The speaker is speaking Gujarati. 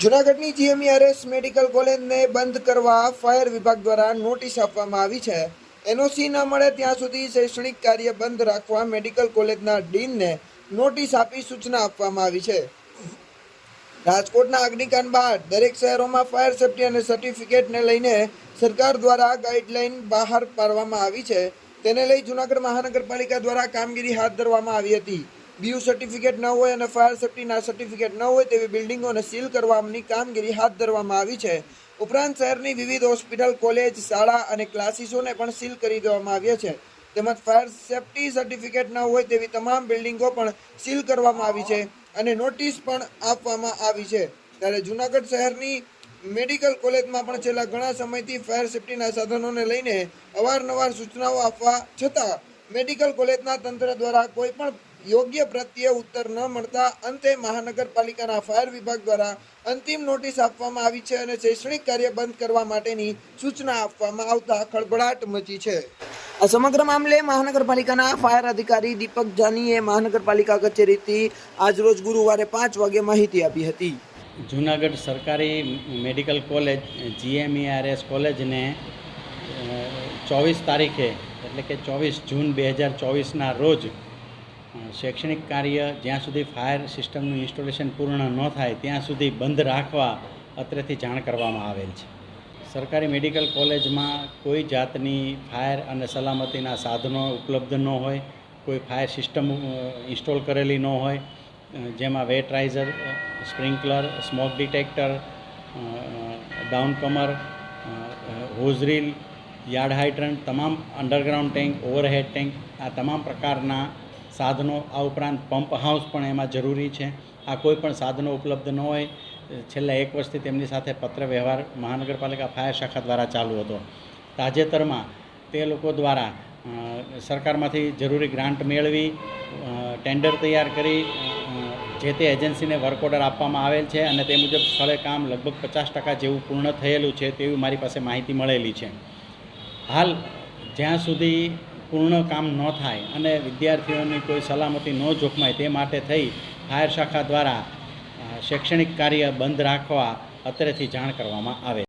જુનાગઢની જીએમઈઆરએસ મેડિકલ કોલેજને બંધ કરવા ફાયર વિભાગ દ્વારા નોટિસ આપવામાં આવી છે. એનઓસી ન મળે ત્યાં સુધી શૈક્ષણિક કાર્ય બંધ રાખવા મેડિકલ કોલેજના ડીનને નોટિસ આપી સૂચના આપવામાં આવી છે. રાજકોટના અગ્નિકાંડ બાદ દરેક શહેરોમાં ફાયર સેફ્ટી અને સર્ટિફિકેટને લઈને સરકાર દ્વારા ગાઈડલાઈન બહાર પાડવામાં આવી છે. તેને લઈ જુનાગઢ મહાનગરપાલિકા દ્વારા કામગીરી હાથ ધરવામાં આવી હતી. બીયુ સર્ટિફિકેટ ન હોય અને ફાયર સેફ્ટીના સર્ટિફિકેટ ન હોય તેવી બિલ્ડિંગોને સીલ કરવાની કામગીરી હાથ ધરવામાં આવી છે. ઉપરાંત શહેરની વિવિધ હોસ્પિટલ, કોલેજ, શાળા અને ક્લાસીસોને પણ સીલ કરી દેવામાં આવ્યા છે. તેમજ ફાયર સેફ્ટી સર્ટિફિકેટ ન હોય તેવી તમામ બિલ્ડિંગો પણ સીલ કરવામાં આવી છે અને નોટિસ પણ આપવામાં આવી છે. ત્યારે જુનાગઢ શહેરની મેડિકલ કોલેજમાં પણ છેલ્લા ઘણા સમયથી ફાયર સેફટીના સાધનોને લઈને અવારનવાર સૂચનાઓ આપવા છતાં મેડિકલ કોલેજના તંત્ર દ્વારા કોઈ પણ યોગ્ય પ્રત્યે ઉત્તર ન મળતા અંતે મહાનગરપાલિકાના ફાયર વિભાગ દ્વારા અંતિમ નોટિસ આપવામાં આવી છે અને શૈક્ષણિક કાર્ય બંધ કરવા માટેની સૂચના આપવામાં આવતા ખળભળાટ મચી છે. આ સમગ્ર મામલે મહાનગરપાલિકાના ફાયર અધિકારી દીપક જાનીએ મહાનગરપાલિકા કચેરીથી આજરોજ ગુરુવારે પાંચ વાગે માહિતી આપી હતી. જુનાગઢ સરકારી મેડિકલ કોલેજ, જીએમઈઆરએસ કોલેજને ચોવીસ તારીખે, એટલે કે ચોવીસ જૂન બે હજાર ચોવીસના રોજ શૈક્ષણિક કાર્ય જ્યાં સુધી ફાયર સિસ્ટમનું ઇન્સ્ટોલેશન પૂર્ણ ન થાય, ત્યાં સુધી બંધ રાખવા અત્રેથી જાણ કરવામાં આવેલ છે. સરકારી મેડિકલ કોલેજમાં કોઈ જાતની ફાયર અને સલામતીના સાધનો ઉપલબ્ધ ન હોય, કોઈ ફાયર સિસ્ટમ ઇન્સ્ટોલ કરેલી ન હોય જેમાં wet riser sprinkler, smoke detector down comer hose reel yard hydrant, તમામ અંડરગ્રાઉન્ડ ટેન્ક, ઓવરહેડ ટેન્ક, આ તમામ પ્રકારના સાધનો આ ઉપરાંત પંપ હાઉસ પણ એમાં જરૂરી છે. આ કોઈ પણ સાધનો ઉપલબ્ધ ન હોય, છેલ્લા એક વર્ષથી તેમની સાથે પત્ર વ્યવહાર મહાનગરપાલિકા ફાયર શાખા દ્વારા ચાલુ હતો. તાજેતરમાં તે લોકો દ્વારા સરકારમાંથી જરૂરી ગ્રાન્ટ મેળવી ટેન્ડર તૈયાર કરી જે તે એજન્સીને વર્ક ઓર્ડર આપવામાં આવેલ છે અને તે મુજબ સ્થળે કામ લગભગ પચાસ ટકા જેવું પૂર્ણ થયેલું છે તેવી મારી પાસે માહિતી મળેલી છે. હાલ જ્યાં સુધી પૂર્ણ કામ ન થાય અને વિદ્યાર્થીઓની કોઈ સલામતી ન જોખમાય તે માટે થઈ ફાયર શાખા દ્વારા શૈક્ષણિક કાર્ય બંધ રાખવા અત્રેથી જાણ કરવામાં આવે.